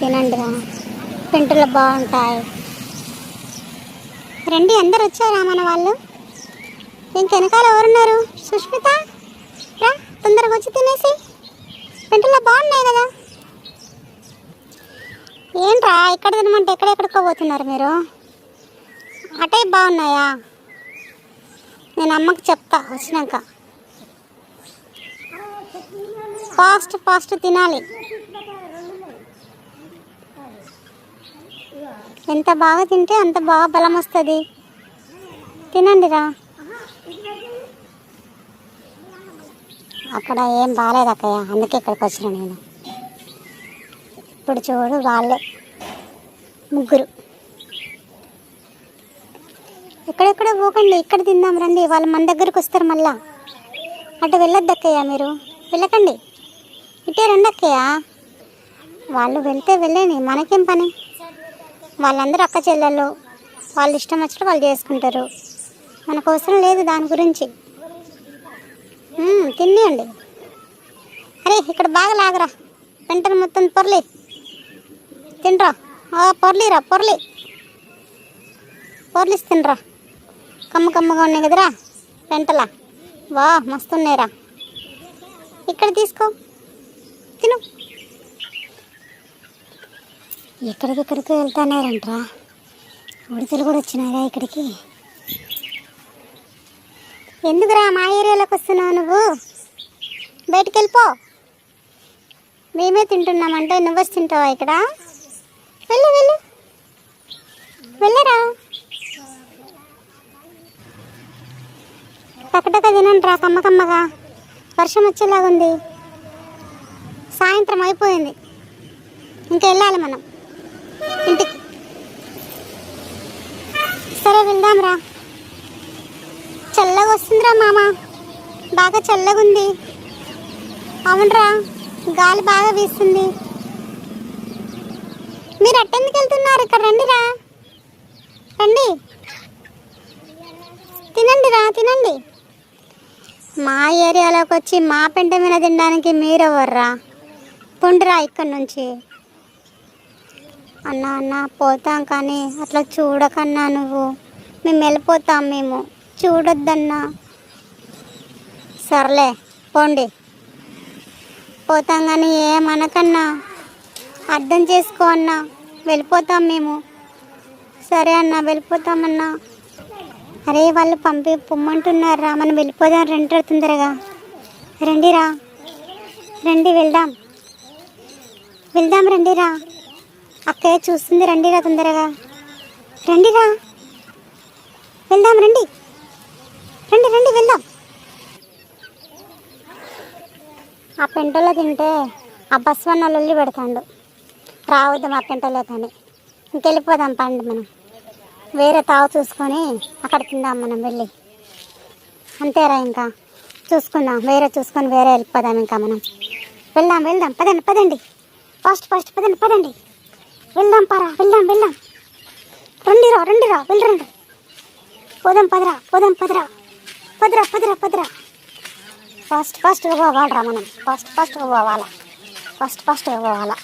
తినండిరా. పెంటులు బాగుంటాయి. రండి అందరు వచ్చారా మన వాళ్ళు? ఇంకెనకాల ఎవరున్నారు? సుష్మిత? రా తొందరగా వచ్చి తినేసి. పెంటులో బాగున్నాయి కదా? ఏంట్రా ఇక్కడ తినమంటే ఎక్కడెక్కడికో పోతున్నారు మీరు? అటే బాగున్నాయా? నేను అమ్మకి చెప్తా వచ్చినాక. ఫాస్ట్ ఫాస్ట్ తినాలి. ఎంత బాగా తింటే అంత బాగా బలం వస్తుంది. తినండి రా. అక్కడ ఏం బాగాలేదు అక్కయ్య అందుకే ఇక్కడికి వచ్చిన నేను. ఇప్పుడు చూడు వాళ్ళే ముగ్గురు. ఎక్కడెక్కడ పోకండి ఇక్కడ తిందాం రండి. వాళ్ళు మన దగ్గరకు వస్తారు మళ్ళా. అటు వెళ్ళొద్దు అక్కయ్య మీరు. వెళ్ళకండి. ఇటే రండి అక్కయ్య. వాళ్ళు వెళ్తే వెళ్ళని మనకేం పని? వాళ్ళందరూ అక్క చెల్లెళ్ళు వాళ్ళు ఇష్టం వచ్చినట్టు వాళ్ళు చేసుకుంటారు. మనకు అవసరం లేదు దాని గురించి. తినేయండి అరే ఇక్కడ బాగా లాగరా. వెంటనే మొత్తం పొర్లి. తినరా. ఆ, పొర్లిరా పొర్లి. పొర్లిసి తినరా కమ్మ కమ్మగా ఉన్నాయి కదరా వెంటలా. వా మస్తున్నాయిరా ఇక్కడ తీసుకో. తిను. ఎక్కడికెక్కడికి వెళ్తున్నారంట్రా. ఉడతలు కూడా వచ్చినారా ఇక్కడికి. ఎందుకురా మా ఏరియాలోకి వస్తున్నావు నువ్వు? బయటికి వెళ్ళిపో మేమే తింటున్నామంటే నువ్వు వచ్చి తింటావా ఇక్కడ? వెళ్ళు వెళ్ళు. వెళ్ళరా? టకటక తినండి రా కమ్మగా. వర్షం వచ్చేలాగుంది. సాయంత్రం అయిపోయింది. ఇంకా వెళ్ళాలి మనం. ఇంటికి సరే వెళ్దాంరా చల్లగా వస్తుందిరా మామ. బాగా చల్లగా ఉంది అవునరా గాలి బాగా వీస్తుంది. మీరు అట్టెందుకు వెళ్తున్నారు? ఇక్కడ రండిరా. రండి. తినండి రా తినండి. మా ఏరియాలోకి వచ్చి మా పెంట మీద తినడానికి మీరెవర్రా? పొండిరా ఇక్కడి నుంచి. అన్న అన్న పోతాం కానీ అట్లా చూడకన్నా నువ్వు. మేము వెళ్ళిపోతాం మేము. చూడొద్దన్నా. సర్లే పోండి. పోతాం కానీ ఏమనకన్నా. అర్థం చేసుకో అన్నా. వెళ్ళిపోతాం మేము. సరే అన్న వెళ్ళిపోతామన్నా అరే వాళ్ళు పంపి పొమ్మంటున్నారా మనం వెళ్ళిపోదాం రండి తొందరగా. రండిరా రండి వెళ్దాం. వెళ్దాం రండిరా అక్కయ్య చూస్తుంది రండిరా తొందరగా. రండిరా? వెళ్దాం రండి. రండి రండి వెళ్దాం. ఆ పెంటలో తింటే ఆ బస్వన్న లొల్లి పెడతాడు. రావద్దు మా పెంటలో కానీ ఇంకెళ్ళిపోదాం పండి మనం. వేరే తావు చూసుకొని అక్కడ తిందాం మనం వెళ్ళి. అంతేరా ఇంకా? చూసుకుందాం వేరే చూసుకొని వేరే వెళ్ళిపోదాం ఇంకా మనం. వెళ్దాం వెళ్దాం. పదండి పదండి. ఫస్ట్ ఫస్ట్ పదండి పదండి. వెళ్దాం పరా వెళ్దాం వెళ్దాం రండిరా రండిరా వెళ్ళరండి పోదాం పదరా పోదాం పదరా పదరా పదరా పదరా ఫాస్ట్ ఫాస్ట్గా పోవాలరా మనం ఫాస్ట్ ఫాస్ట్గా పోవాలా ఫాస్ట్ ఫాస్ట్గా పోవాలా